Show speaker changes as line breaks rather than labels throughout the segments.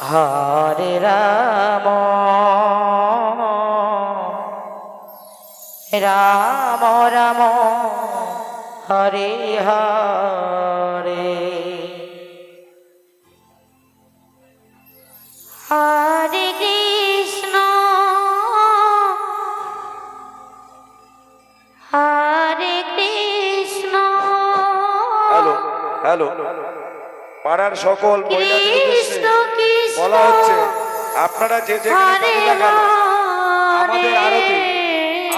হরে Ram. Ram Ram Hare Hare.
Hare Krishna. Hare Krishna.
Hello hello. পাড়ার সকল বলা হচ্ছে আপনারা যে যেখানে আমাদের আরতি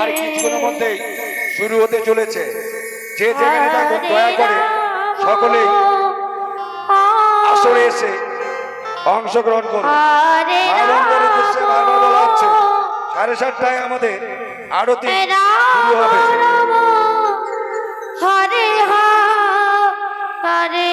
আর কিছুক্ষণের মধ্যেই শুরু হতে চলেছে। যে যেখানে থাকুন দয়া করে সকলেই আসরে এসে অংশগ্রহণ করুন। উদ্দেশ্যে বারবার বলা হচ্ছে সাড়ে সাতটায় আমাদের আরতি শুরু হবে।
হরে হরে হরে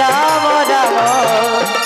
রাম রাম।